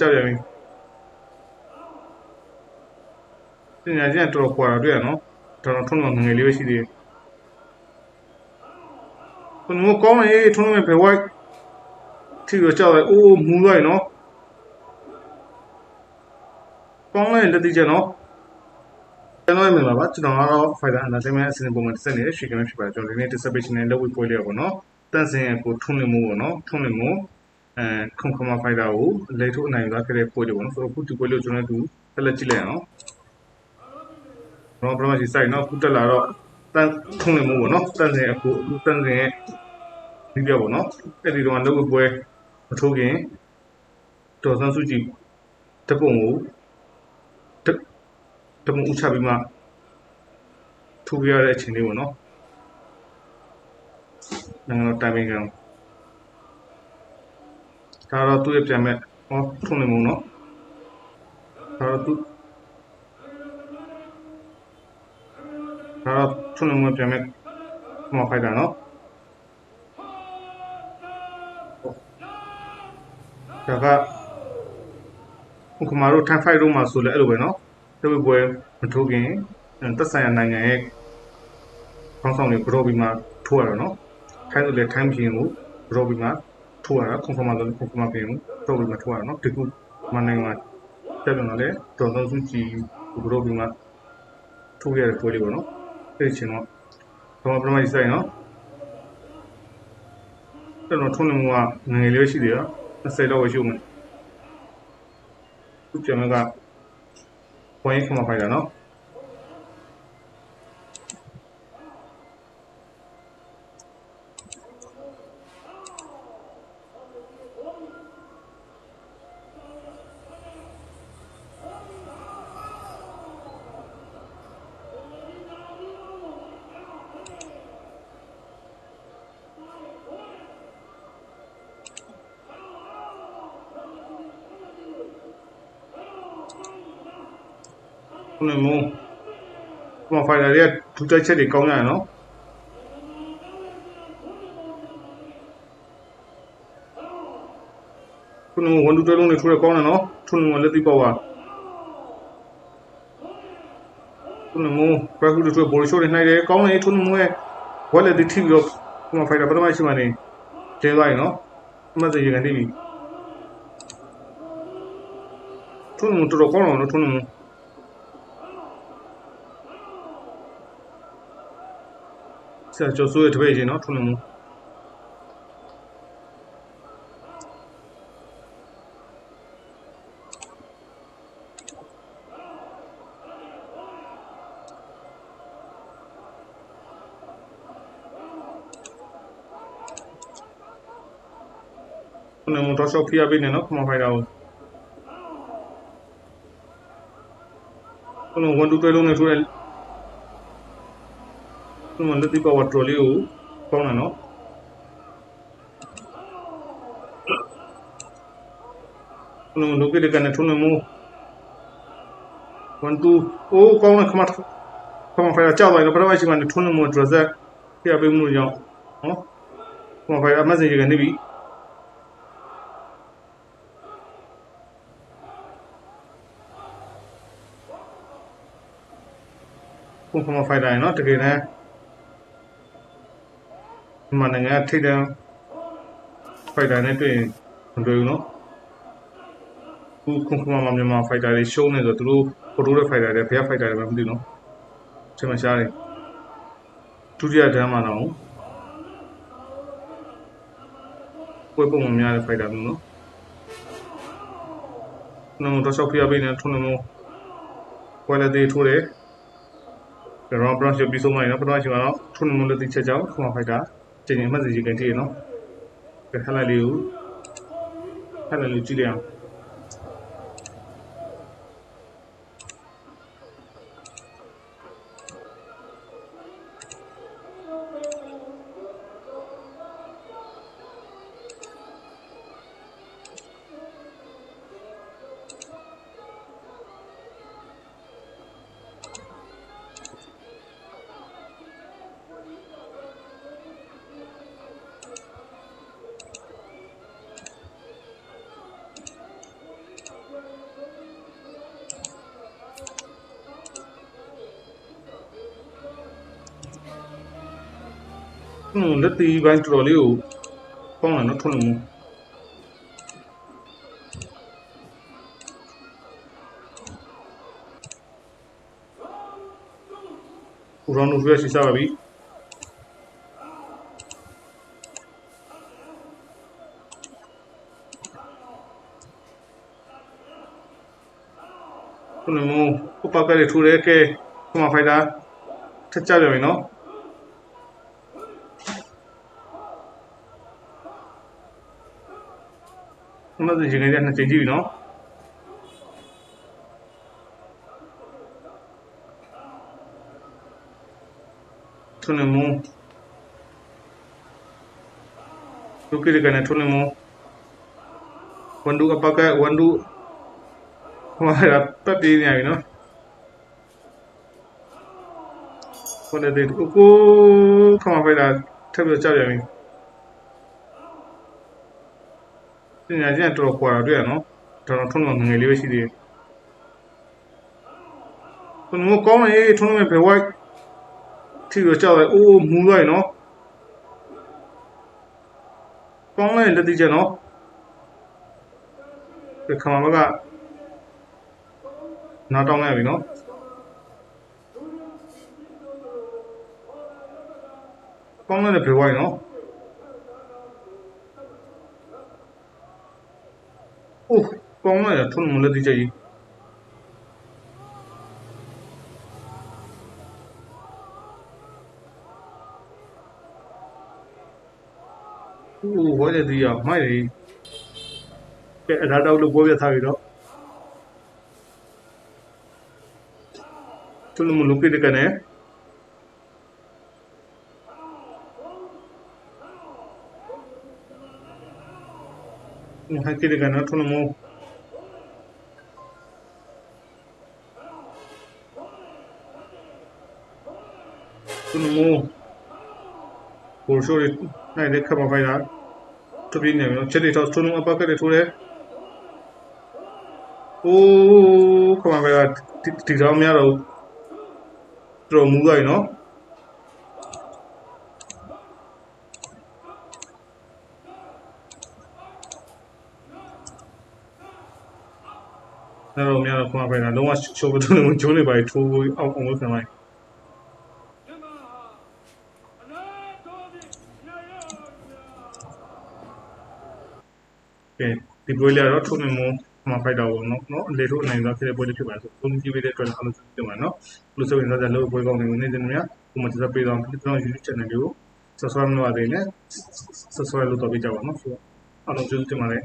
ကြောက်ရပြီပညာချင်းကတော်တော်ခွာတာတွေ့ရနော်တော်တော်ထုံးတော့ငယ်ငယ်လေးပဲရှိသေးတယ်ခုနကကောင်းလေထုံးမဲ့ဘယ်ဝိုက်ထီတော့ကြောက်တယ်အိုးမူလိုက်နော်ကောင်းလေလက်တိချက်နော်ကျွန်တော်မြင်ပါပါကျွန်တော်ကတော့ Fighter Entertainment အစီအစဉ်ပုံမှန်တစ်ဆက်နေတဲ့ရွှေကမ်းဖြစ်ပါတယ်ကျွန်တော်ဒီနေ့ dissertation နဲ့လုပ်ဝေပွဲလေးပေါ့နော်တန့်စင်ကိုထုံးနေမှုပေါ့နော်ထုံးနေမှု အဲခုံခမ Fighter ကိုလေထုတ်အနိုင်သွားခဲ့တဲ့ပွဲလေးပေါ့နော်ဆိုတော့အခုဒီပွဲလေးကိုကျွန်တော်တို့ဆက်လက်ကြည့်လိုက်အောင်တော့ပထမကြီးစိုက်နော်ခုတက်လာတော့တန့်ထုံးနေမှုပေါ့နော်တန့်စင်အခုအခုတန့်စင်ရဲ့ဒီပြပေါ့နော်အဲ့ဒီတော့လုပ်ဝေပွဲမထိုးခင်ဒေါ်ဆန်းစုကြည်တပုံကိုတမူဥချပြီးမှထိုးပြရတဲ့အချိန်လေးပေါ့နော်နိုင်ငံတော်တိုင်ပင်ခံ ဒါတော့သူ့ရဲ့ပြန်မဲ့ဟောထုံးနေမို့နော်ဒါတော့သူဒါတော့ထုံးနေမို့ပြန်မဲ့မဖိုက်တာနော်ဒါကခုခမာတို့ထိုင်ဖိုက်တို့မှာဆိုလဲအဲ့လိုပဲနော်တဝက်ပွဲမထိုးခင်သက်ဆိုင်ရာနိုင်ငံရဲ့ခေါင်းဆောင်တွေဘရော့ပြီးမှထိုးရတော့နော်ထိုင်းဆိုလေထိုင်းပြင်ကိုဘရော့ပြီးမှ ထိုးရတာကွန်ဖာမာဆိုကွန်ဖာမာပြင်ကိုဘရော့ပြီးမှထိုးရတာနော်ဒီခုမနိုင်ငံမှာတက်ပြန်လာလေဒေါ်သောစုကြည်ဘရော့ပြီးမှထိုးရတဲ့ပွဲလေးပေါ့နော်အဲ့ဒီချိန်တော့တော့ပထမကြီးဆိုင်နော်အဲ့တော့ထုံးနေမှုကငယ်လေးရှိသေးတယ်20လောက်ရှိဦးမယ်ခုပြန်ကပွင့်ခမဖိုက်တာနော် နမုံခမဖိုက်တာတွေကဒူတိုက်ချက်တွေကောင်းကြရနော်ခုနမဝန်ဒူတွဲလုံးတွေထိုးရကောင်းတယ်နော်ထုံနမလက်သိပေါ့ပါခုနမဘရက်ကူတွေထိုးဘော်လီရှိုးတွေနှိုက်တယ်ကောင်းတယ်ထုံနမရဲ့ဝက်လက်တိထိပြီးတော့ခမဖိုက်တာပထမရှိမှနေကျဲသွားရင်နော်အမှတ်စရေကန်တိပြီထုံနမတော်တော်ကောင်းတယ်နော်ထုံန ဆရာကျော်စိုးရဲ့တပည့်ချင်းနော်ထုံးနေမှုထုံးနေမှုတော့ရှော့ဖိရပေးနေနော်ခမဖိုင်တာကိုထုံးနေဝန်တူတွဲလုံးနဲ့ထိုးတဲ့ ဒီမှာလက်တိပါဝါထရိုလေးကိုပေါင်းတယ်နော်နုံလုကိတကနေထုံးနေမှု1 2အိုးကောင်းတယ်ခမတ်ခမဖိုင်ကြောက်သွားတယ်ပထမရှိမှထုံးနေမှုဒရဇက်ပြပေးမှုကြောင့်နော်ခမဖိုင်အမတ်စင်ကြီးကနေပြီခုခမဖိုင်တိုင်းနော်တကယ်တမ်း မြန်မာနိုင်ငံထိပ်တန်းဖိုက်တာနဲ့တွေ့ရင်မတွေ့ဘူးနော်ခုခုခမမမြန်မာဖိုက်တာတွေရှုံးနေဆိုသူတို့ဖိုတိုးတဲ့ဖိုက်တာတွေဘယ်ဖိုက်တာတွေမှမသိဘူးနော်ချိန်မရှားတယ်ဒုတိယတန်းမှာတော့ပွဲပုံမများတဲ့ဖိုက်တာမျိုးနော်နမတော့ရှောက်ဖျားပေးနေထုံးနမပွဲလက်သေးထိုးတယ်ကျွန်တော်ဘရော့ရှ်ပြီးဆုံးမှနော်ပထမချိန်ကတော့ထုံးနမလက်သေးချက်ကြောင်းခမဖိုက်တာ ကျင်ကျင်မှတ်စီကြီးကန်ကြည့်ရနော်ခက်လိုက်လေးကိုခက်လိုက်လေးကြည့်လိုက်အောင် လက်တီပိုင်းတော်တော်လေးကိုပေါင်းလာနော်ထွန်းလို့မို့ဦးရောင်းလို့ရရှိစားပါပြီထွန်းလို့မို့ဥပကရထူရဲကဲခမဖိုင်တာထက်ကြပြန်ပြီနော်။ ကျွန်တော်တို့ရင်ငယ်တဲ့နှစ်ချိန်ကြည့်ပြီနော်။ထုံနေမုံဒုက္ခိရကနေထုံနေမုံဝန်ဒုအပကဝန်ဒုဟိုရပတ်ပြေးနေပြီနော်။ဟိုလည်းဒီကိုကိုခမဖိုက်တာထပ်ပြီးကြောက်ရပြီ။ ပညာချင်းတော်တော်ကွာတာတွေ့ရနော်တော်တော်ထုံးတော်ငယ်ငယ်လေးပဲရှိသေးတယ်ဘယ်လိုကောင်းလဲထုံးတော်ဘယ်ဝိုက်ထိရကြောက်တယ်အိုးမူလိုက်နော်ကောင်းလဲလက်တိချက်နော်ဒီခမမကနားတောင်းလိုက်ပြီနော်ကောင်းလဲဘယ်ဝိုက်နော် โ Como é? Todo mundo diz aí. Uh, olha ali, ó. Mas aí. Era da Ulu Bovia, sabe, não? Todo mundo look at it, né? Não, aquele canal, todo mundo. ပြထားပြီတော့ထုံးမလုကိတကနေဟိုကိတကနေထုံးမသူနမိုကိုရှိုးရနိုင်တဲ့ခမဖိုင်တာတပင်းနေနော်ချက်တွေတော့သူနအပကတဲ့ထိုးတယ်အိုးခမဖိုင်ကဒီကောင်များတော့တော်မူလိုက်နော်အဲ့တော့များတော့ခမဖိုင်ကလုံးဝရှိုးဘသူနမဂျိုးလေးပါထိုးအောင်အောင်လုပ်ခံလိုက် ကဲ ဒီပွဲလေးကတော့ထုံးနေမမှာဖိုက်တာပေါ့နော်နော်လေထုံးနိုင်သွားဖြစ်တဲ့ပွဲလေးဖြစ်ပါဆိုပုံကြည့်ပေးတဲ့အတွက်လည်းအားလုံးကျေးဇူးတင်ပါတယ်နော်လို့ဆိုရင်တော့လည်းပွဲကောင်းနေနေတယ်များကိုမတက်ပေးတော့ကျွန်တော် YouTube channel ကို subscribe လုပ်ရသေးတယ် subscribe လုပ်တော့ပေးကြပါနော်ဆိုတော့အားလုံးကျေးဇူးတင်ပါတယ်